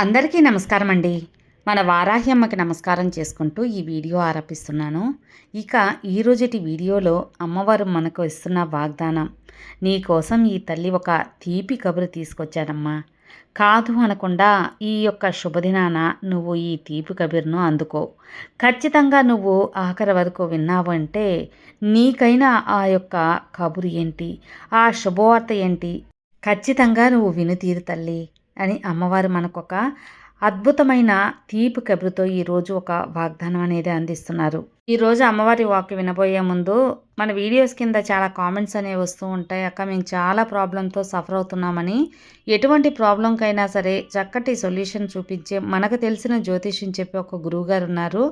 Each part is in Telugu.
అందరికీ నమస్కారం అండి మన వారాహి అమ్మకి నమస్కారం చేసుకుంటూ ఈ వీడియో ఆరపిస్తున్నాను. ఇక ఈరోజుటి వీడియోలో అమ్మవారు మనకు ఇస్తున్న వాగ్దానం నీ కోసం ఈ తల్లి ఒక తీపి కబురు తీసుకొచ్చానమ్మా కాదు అనకుండా ఈ యొక్క శుభదినాన నువ్వు ఈ తీపి కబీర్ను అందుకో. ఖచ్చితంగా నువ్వు ఆఖరి వరకు విన్నావు అంటే నీకైనా ఆ యొక్క కబురు ఏంటి? ఆ శుభవార్త ఏంటి? ఖచ్చితంగా నువ్వు విను తీరు తల్లి. అని అమ్మవారు మనకొక అద్భుతమైన తీపి కబురుతో ఈరోజు ఒక వాగ్దానం అనేది అందిస్తున్నారు. ఈరోజు అమ్మవారి వాక్ వినబోయే ముందు మన వీడియోస్ కింద చాలా కామెంట్స్ అనేవి వస్తూ ఉంటాయి. అక్క మేము చాలా ప్రాబ్లంతో సఫర్ అవుతున్నామని ఎటువంటి ప్రాబ్లంకైనా సరే చక్కటి సొల్యూషన్ చూపించే మనకు తెలిసిన జ్యోతిష్యం చెప్పి ఒక గురువుగారు ఉన్నారు.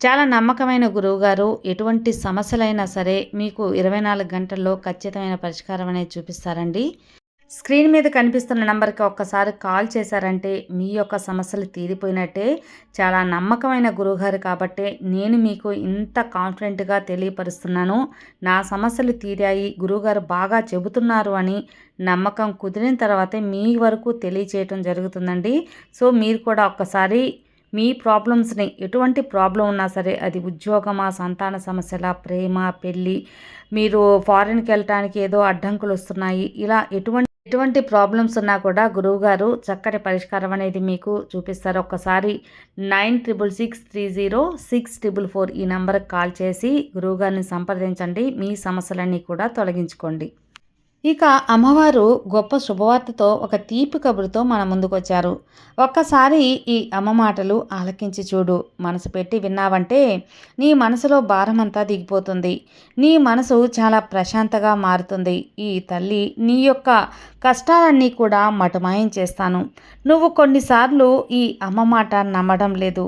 చాలా నమ్మకమైన గురువుగారు. ఎటువంటి సమస్యలైనా సరే మీకు ఇరవై నాలుగు గంటల్లో ఖచ్చితమైన పరిష్కారం అనేది చూపిస్తారండి. స్క్రీన్ మీద కనిపిస్తున్న నెంబర్కి ఒక్కసారి కాల్ చేశారంటే మీ యొక్క సమస్యలు తీరిపోయినట్టే చాలా నమ్మకమైన గురువుగారు కాబట్టి నేను మీకు ఇంత కాన్ఫిడెంట్గా తెలియపరుస్తున్నాను. నా సమస్యలు తీరాయి గురువుగారు బాగా చెబుతున్నారు అని నమ్మకం కుదిరిన తర్వాతే మీ వరకు తెలియచేయటం జరుగుతుందండి. సో మీరు కూడా ఒక్కసారి మీ ప్రాబ్లమ్స్ని ఎటువంటి ప్రాబ్లం ఉన్నా సరే అది ఉద్యోగమా సంతాన సమస్యల ప్రేమ పెళ్ళి మీరు ఫారిన్కి వెళ్ళటానికి ఏదో అడ్డంకులు వస్తున్నాయి ఇలా ఎటువంటి ఎటువంటి ప్రాబ్లమ్స్ ఉన్నా కూడా గురువుగారు చక్కటి పరిష్కారం అనేది మీకు చూపిస్తారు. ఒక్కసారి nine triple six three zero six triple four ఈ నెంబర్కి కాల్ చేసి గురువుగారిని సంప్రదించండి. మీ సమస్యలన్నీ కూడా తొలగించుకోండి. ఇక అమ్మవారు గొప్ప శుభవార్తతో ఒక తీపి కబురుతో మన ముందుకొచ్చారు. ఒక్కసారి ఈ అమ్మ మాటలు ఆలకించి చూడు. మనసు పెట్టి విన్నావంటే నీ మనసులో భారమంతా దిగిపోతుంది. నీ మనసు చాలా ప్రశాంతగా మారుతుంది. ఈ తల్లి నీ యొక్క కష్టాలన్నీ కూడా మటుమాయం చేస్తాను. నువ్వు కొన్నిసార్లు ఈ అమ్మ మాట నమ్మడం లేదు.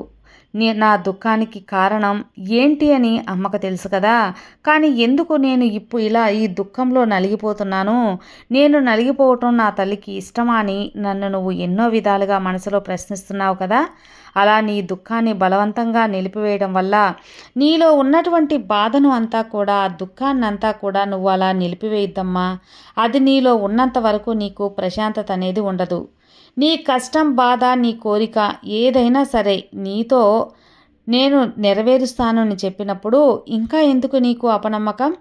నీ నా దుఃఖానికి కారణం ఏంటి అని అమ్మకు తెలుసు కదా. కానీ ఎందుకు నేను ఇప్పుడు ఇలా ఈ దుఃఖంలో నలిగిపోతున్నాను? నేను నలిగిపోవటం నా తల్లికి ఇష్టమా అని నన్ను నువ్వు ఎన్నో విధాలుగా మనసులో ప్రశ్నిస్తున్నావు కదా. అలా నీ దుఃఖాన్ని బలవంతంగా నిలిపివేయడం వల్ల నీలో ఉన్నటువంటి బాధను అంతా కూడా ఆ దుఃఖాన్ని అంతా కూడా నువ్వు అలా నిలిపివేయద్దమ్మా. అది నీలో ఉన్నంత వరకు నీకు ప్రశాంతత అనేది ఉండదు. నీ కష్టం బాధ నీ కోరిక ఏదైనా సరే నీతో నేను నెరవేరుస్తాను అని చెప్పినప్పుడు ఇంకా ఎందుకు నీకు అపనమ్మకం?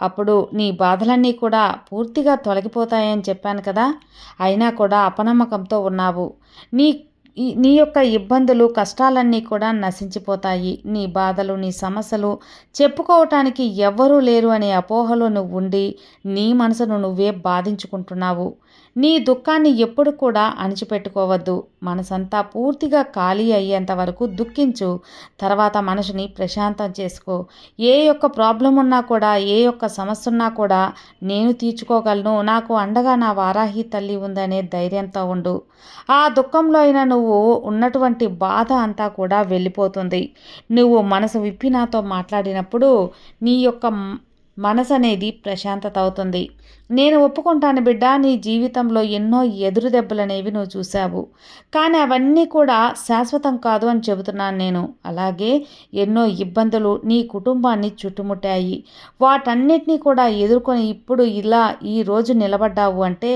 అప్పుడు నీ బాధలన్నీ కూడా పూర్తిగా తొలగిపోతాయని చెప్పాను కదా. అయినా కూడా అపనమ్మకంతో ఉన్నావు. నీ నీ యొక్క ఇబ్బందులు కష్టాలన్నీ కూడా నశించిపోతాయి. నీ బాధలు నీ సమస్యలు చెప్పుకోవటానికి ఎవ్వరూ లేరు అనే అపోహలో నువ్వు ఉండి నీ మనసును నువ్వే బాధించుకుంటున్నావు. నీ దుఃఖాన్ని ఎప్పుడు కూడా అణిచిపెట్టుకోవద్దు. మనసంతా పూర్తిగా ఖాళీ అయ్యేంత వరకు దుఃఖించు. తర్వాత మనసుని ప్రశాంతం చేసుకో. ఏ యొక్క ప్రాబ్లం ఉన్నా కూడా ఏ యొక్క సమస్య ఉన్నా కూడా నేను తీర్చుకోగలను. నాకు అండగా నా వారాహి తల్లి ఉందనే ధైర్యంతో ఉండు. ఆ దుఃఖంలో అయినా నువ్వు నువ్వు ఉన్నటువంటి బాధ అంతా కూడా వెళ్ళిపోతుంది. నువ్వు మనసు విప్పి నాతో మాట్లాడినప్పుడు నీ యొక్క మనసు అనేది ప్రశాంతత అవుతుంది. నేను ఒప్పుకుంటాను బిడ్డ నీ జీవితంలో ఎన్నో ఎదురు దెబ్బలు అనేవి నువ్వు చూసావు కానీ అవన్నీ కూడా శాశ్వతం కాదు అని చెబుతున్నాను నేను. అలాగే ఎన్నో ఇబ్బందులు నీ కుటుంబాన్ని చుట్టుముట్టాయి. వాటన్నిటినీ కూడా ఎదుర్కొని ఇప్పుడు ఇలా ఈరోజు నిలబడ్డావు అంటే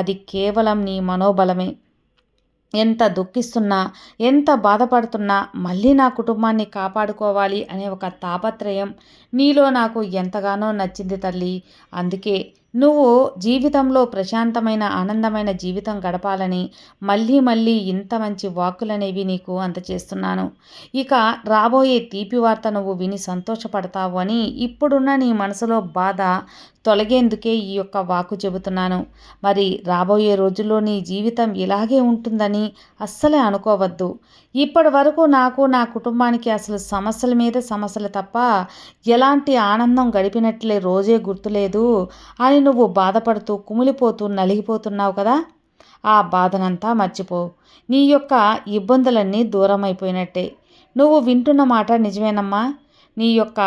అది కేవలం నీ మనోబలమే. ఎంత దుఃఖిస్తున్నా ఎంత బాధపడుతున్నా మళ్ళీ నా కుటుంబాన్ని కాపాడుకోవాలి అనే ఒక తాపత్రయం నీలో నాకు ఎంతగానో నచ్చింది తల్లి. అందుకే నువ్వు జీవితంలో ప్రశాంతమైన ఆనందమైన జీవితం గడపాలని మళ్ళీ మళ్ళీ ఇంత మంచి వాక్కులనేవి నీకు అందచేస్తున్నాను. ఇక రాబోయే తీపి వార్త నువ్వు విని సంతోషపడతావు అని ఇప్పుడున్న నీ మనసులో బాధ తొలగేందుకే ఈ యొక్క వాకు చెబుతున్నాను. మరి రాబోయే రోజుల్లో నీ జీవితం ఇలాగే ఉంటుందని అస్సలే అనుకోవద్దు. ఇప్పటి వరకు నాకు నా కుటుంబానికి అసలు సమస్యల మీద సమస్యలు తప్ప ఎలాంటి ఆనందం గడిపినట్లే రోజే గుర్తులేదు అని నువ్వు బాధపడుతూ కుమిలిపోతూ నలిగిపోతున్నావు కదా. ఆ బాధనంతా మర్చిపో. నీ యొక్క ఇబ్బందులన్నీ దూరం అయిపోయినట్టే నువ్వు వింటున్న మాట నిజమేనమ్మా. నీ యొక్క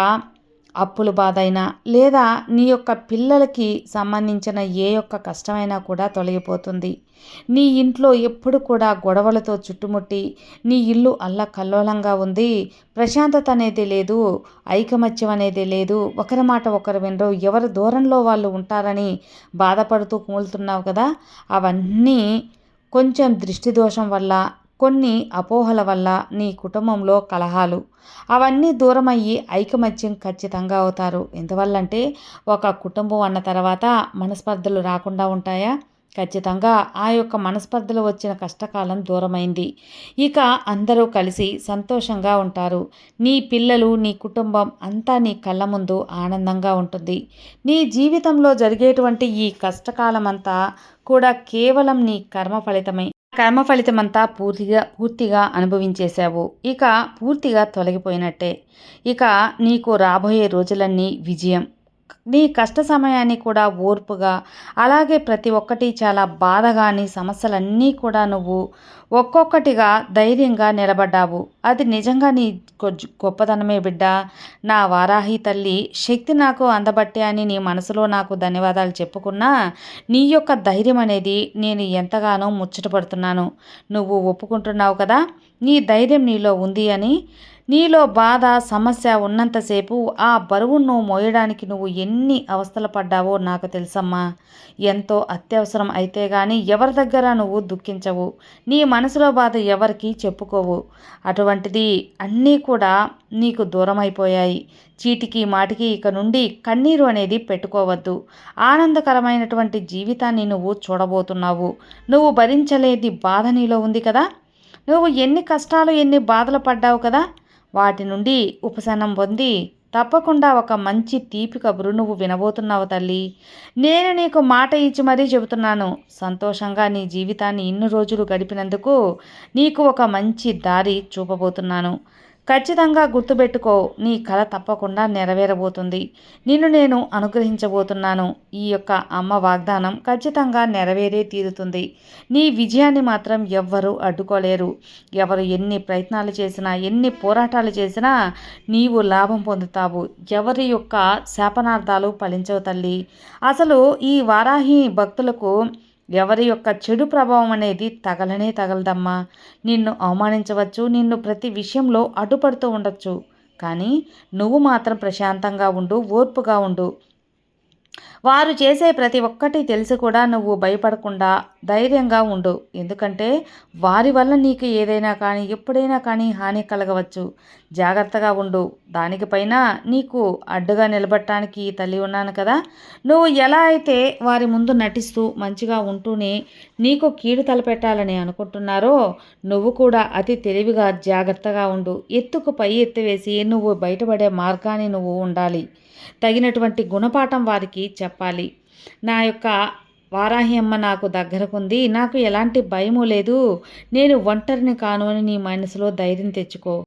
అప్పుల బాధ అయినా లేదా నీ యొక్క పిల్లలకి సంబంధించిన ఏ యొక్క కష్టమైనా కూడా తొలగిపోతుంది. నీ ఇంట్లో ఎప్పుడు కూడా గొడవలతో చుట్టుముట్టి నీ ఇల్లు అల్లకల్లోలంగా ఉంది. ప్రశాంతత అనేది లేదు ఐకమత్యం అనేది లేదు. ఒకరి మాట ఒకరు వినరు. ఎవరి దూరంలో వాళ్ళు ఉంటారని బాధపడుతూ కూలుతున్నావు కదా? అవన్నీ కొంచెం దృష్టి దోషం వల్ల కొన్ని అపోహల వల్ల నీ కుటుంబంలో కలహాలు. అవన్నీ దూరమయ్యి ఐకమత్యం ఖచ్చితంగా అవుతారు. ఎందువల్లంటే ఒక కుటుంబం అన్న తర్వాత మనస్పర్ధలు రాకుండా ఉంటాయా? ఖచ్చితంగా ఆ యొక్క మనస్పర్ధలు వచ్చిన కష్టకాలం దూరమైంది. ఇక అందరూ కలిసి సంతోషంగా ఉంటారు. నీ పిల్లలు నీ కుటుంబం అంతా నీ కళ్ళ ముందు ఆనందంగా ఉంటుంది. నీ జీవితంలో జరిగేటువంటి ఈ కష్టకాలం అంతా కూడా కేవలం నీ కర్మ ఫలితమే. కర్మ ఫలితమంతా పూర్తిగా పూర్తిగా అనుభవించేశావు. ఇక పూర్తిగా తొలగిపోయినట్టే. ఇక నీకు రాబోయే రోజులన్నీ విజయం. నీ కష్ట సమయాన్ని కూడా ఓర్పుగా అలాగే ప్రతి ఒక్కటి చాలా బాధగా నీ సమస్యలన్నీ కూడా నువ్వు ఒక్కొక్కటిగా ధైర్యంగా నిలబడ్డావు. అది నిజంగా నీ గొప్పతనమే బిడ్డ. నా వారాహి తల్లి శక్తి నాకు అందబట్టే అని నీ మనసులో నాకు ధన్యవాదాలు చెప్పుకున్నా నీ యొక్క ధైర్యం అనేది నేను ఎంతగానో ముచ్చటపడుతున్నాను. నువ్వు ఒప్పుకుంటున్నావు కదా నీ ధైర్యం నీలో ఉంది అని నీలో బాధ సమస్య ఉన్నంతసేపు ఆ బరువును నువ్వు మోయడానికి నువ్వు ఎన్ని అవస్థలు పడ్డావో నాకు తెలుసమ్మా. ఎంతో అత్యవసరం అయితే కానీ ఎవరి దగ్గర నువ్వు దుఃఖించవు. నీ మనసులో బాధ ఎవరికి చెప్పుకోవు. అటువంటిది అన్నీ కూడా నీకు దూరం అయిపోయాయి చీటికి మాటికి ఇక నుండి కన్నీరు అనేది పెట్టుకోవద్దు. ఆనందకరమైనటువంటి జీవితాన్ని నువ్వు చూడబోతున్నావు. నువ్వు భరించలేని బాధ నీలో ఉంది కదా. నువ్వు ఎన్ని కష్టాలు ఎన్ని బాధలు పడ్డావు కదా. వాటి నుండి ఉపశమనం పొంది తప్పకుండా ఒక మంచి తీపి కబురు నువ్వు వినబోతున్నావు తల్లి. నేను నీకు మాట ఇచ్చి మరీ చెబుతున్నాను. సంతోషంగా నీ జీవితాన్ని ఇన్ని రోజులు గడిపినందుకు నీకు ఒక మంచి దారి చూపబోతున్నాను. ఖచ్చితంగా గుర్తుపెట్టుకో నీ కళ తప్పకుండా నెరవేరబోతుంది. నిన్ను నేను అనుగ్రహించబోతున్నాను. ఈ యొక్క అమ్మ వాగ్దానం ఖచ్చితంగా నెరవేరే తీరుతుంది. నీ విజయాన్ని మాత్రం ఎవ్వరూ అడ్డుకోలేరు. ఎవరు ఎన్ని ప్రయత్నాలు చేసినా ఎన్ని పోరాటాలు చేసినా నీవు లాభం పొందుతావు. ఎవరి యొక్క శాపనార్థాలు ఫలించవు తల్లి. అసలు ఈ వారాహి భక్తులకు ఎవరి యొక్క చెడు ప్రభావం అనేది తగలనే తగలదమ్మా. నిన్ను అవమానించవచ్చు నిన్ను ప్రతి విషయంలో అడ్డుపడుతూ ఉండొచ్చు. కానీ నువ్వు మాత్రం ప్రశాంతంగా ఉండు ఓర్పుగా ఉండు. వారు చేసే ప్రతి ఒక్కటి తెలిసి కూడా నువ్వు భయపడకుండా ధైర్యంగా ఉండు. ఎందుకంటే వారి వల్ల నీకు ఏదైనా కానీ ఎప్పుడైనా కానీ హాని కలగవచ్చు. జాగ్రత్తగా ఉండు. దానికి పైన నీకు అడ్డుగా నిలబడటానికి తల్లి ఉన్నాను కదా. నువ్వు ఎలా అయితే వారి ముందు నటిస్తూ మంచిగా ఉంటూనే నీకు కీడు తలపెట్టాలని అనుకుంటున్నారో నువ్వు కూడా అతి తెలివిగా జాగ్రత్తగా ఉండు. ఎత్తుకు పై ఎత్తువేసి నువ్వు బయటపడే మార్గాన్ని నువ్వు ఉండాలి. తగినటువంటి గుణపాఠం వారికి చెప్పాలి. నా యొక్క వారాహి అమ్మ నాకు దగ్గరకుంది. నాకు ఎలాంటి భయము లేదు. నేను ఒంటరిని కాను అని నీ మనసులో ధైర్యం తెచ్చుకో.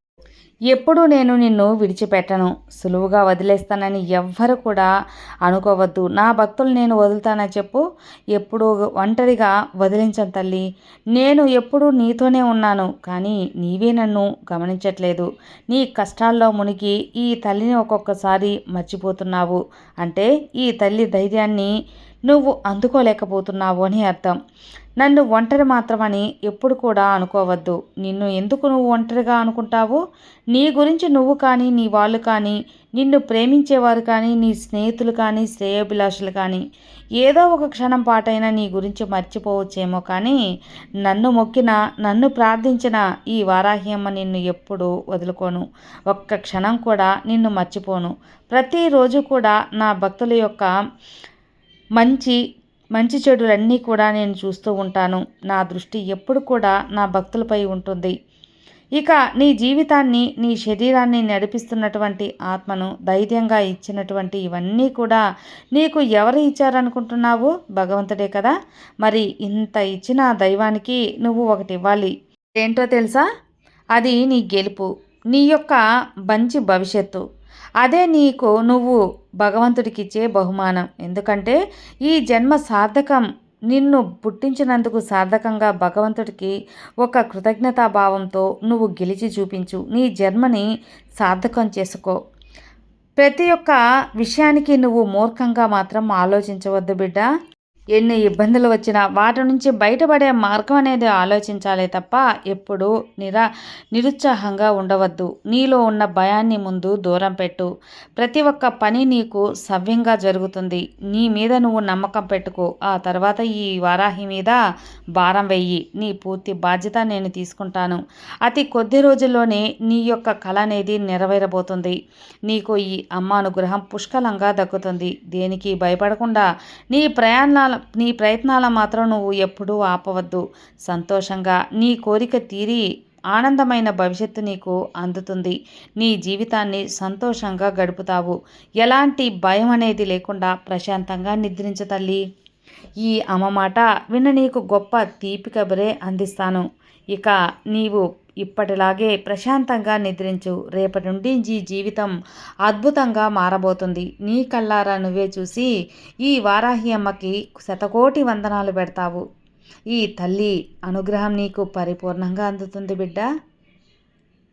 ఎప్పుడూ నేను నిన్ను విడిచిపెట్టను. సులువుగా వదిలేస్తానని ఎవ్వరు కూడా అనుకోవద్దు. నా భక్తులు నేను వదులుతానని చెప్పు? ఎప్పుడు ఒంటరిగా వదిలించను తల్లి. నేను ఎప్పుడూ నీతోనే ఉన్నాను కానీ నీవే నన్ను గమనించట్లేదు. నీ కష్టాల్లో మునిగి ఈ తల్లిని ఒక్కొక్కసారి మర్చిపోతున్నావు. అంటే ఈ తల్లి ధైర్యాన్ని నువ్వు అందుకోలేకపోతున్నావు అని అర్థం. నన్ను ఒంటరి మాత్రమని ఎప్పుడు కూడా అనుకోవద్దు. నిన్ను ఎందుకు నువ్వు ఒంటరిగా అనుకుంటావు? నీ గురించి నువ్వు కానీ నీ వాళ్ళు కానీ నిన్ను ప్రేమించేవారు కానీ నీ స్నేహితులు కానీ శ్రేయోభిలాషులు కానీ ఏదో ఒక క్షణం పాటైనా నీ గురించి మర్చిపోవచ్చేమో కానీ నన్ను మొక్కిన నన్ను ప్రార్థించిన ఈ వారాహ్యమ్మ నిన్ను ఎప్పుడు వదులుకోను. ఒక్క క్షణం కూడా నిన్ను మర్చిపోను. ప్రతిరోజు కూడా నా భక్తుల యొక్క మంచి మంచి చెడులన్నీ కూడా నేను చూస్తూ ఉంటాను. నా దృష్టి ఎప్పుడు కూడా నా భక్తులపై ఉంటుంది. ఇక నీ జీవితాన్ని నీ శరీరాన్ని నడిపిస్తున్నటువంటి ఆత్మను ధైర్యంగా ఇచ్చినటువంటి ఇవన్నీ కూడా నీకు ఎవరు ఇచ్చారనుకుంటున్నావు? భగవంతుడే కదా. మరి ఇంత ఇచ్చిన దైవానికి నువ్వు ఒకటి ఇవ్వాలి. ఏంటో తెలుసా? అది నీ గెలుపు. నీ యొక్క మంచి భవిష్యత్తు. అదే నీకు నువ్వు భగవంతుడికిచ్చే బహుమానం. ఎందుకంటే ఈ జన్మ సార్థకం నిన్ను పుట్టించినందుకు సార్థకంగా భగవంతుడికి ఒక కృతజ్ఞతాభావంతో నువ్వు గెలిచి చూపించు. నీ జన్మని సార్థకం చేసుకో. ప్రతి ఒక్క విషయానికి నువ్వు మూర్ఖంగా మాత్రం ఆలోచించవద్దు బిడ్డ. ఎన్ని ఇబ్బందులు వచ్చినా వాటి నుంచి బయటపడే మార్గం అనేది ఆలోచించాలే తప్ప ఎప్పుడూ నిరా నిరుత్సాహంగా ఉండవద్దు. నీలో ఉన్న భయాన్ని ముందు దూరం పెట్టు. ప్రతి ఒక్క పని నీకు సవ్యంగా జరుగుతుంది. నీ మీద నువ్వు నమ్మకం పెట్టుకో. ఆ తర్వాత ఈ వారాహి మీద భారం వెయ్యి. నీ పూర్తి బాధ్యత నేను తీసుకుంటాను. అతి కొద్ది రోజుల్లోనే నీ యొక్క కళ అనేది నెరవేరబోతుంది. నీకు ఈ అమ్మ అనుగ్రహం పుష్కలంగా దక్కుతుంది. దేనికి భయపడకుండా నీ ప్రయాణాల నీ ప్రయత్నాల మాత్రం నువ్వు ఎప్పుడూ ఆపవద్దు. సంతోషంగా నీ కోరిక తీరి ఆనందమైన భవిష్యత్తు నీకు అందుతుంది. నీ జీవితాన్ని సంతోషంగా గడుపుతావు. ఎలాంటి భయం అనేది లేకుండా ప్రశాంతంగా నిద్రించ తల్లి. ఈ అమ్మ మాట విన్న నీకు గొప్ప తీపి కబురే అందిస్తాను. ఇక నీవు ఇప్పటిలాగే ప్రశాంతంగా నిద్రించు. రేపటి నుండి నీ జీవితం అద్భుతంగా మారబోతుంది. నీ కళ్ళారా నువ్వే చూసి ఈ వారాహి అమ్మకి శతకోటి వందనాలు పెడతావు. ఈ తల్లి అనుగ్రహం నీకు పరిపూర్ణంగా అందుతుంది బిడ్డ.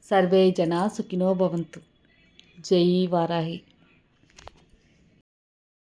సర్వే జన సుఖినో భవంతు. జై వారాహి.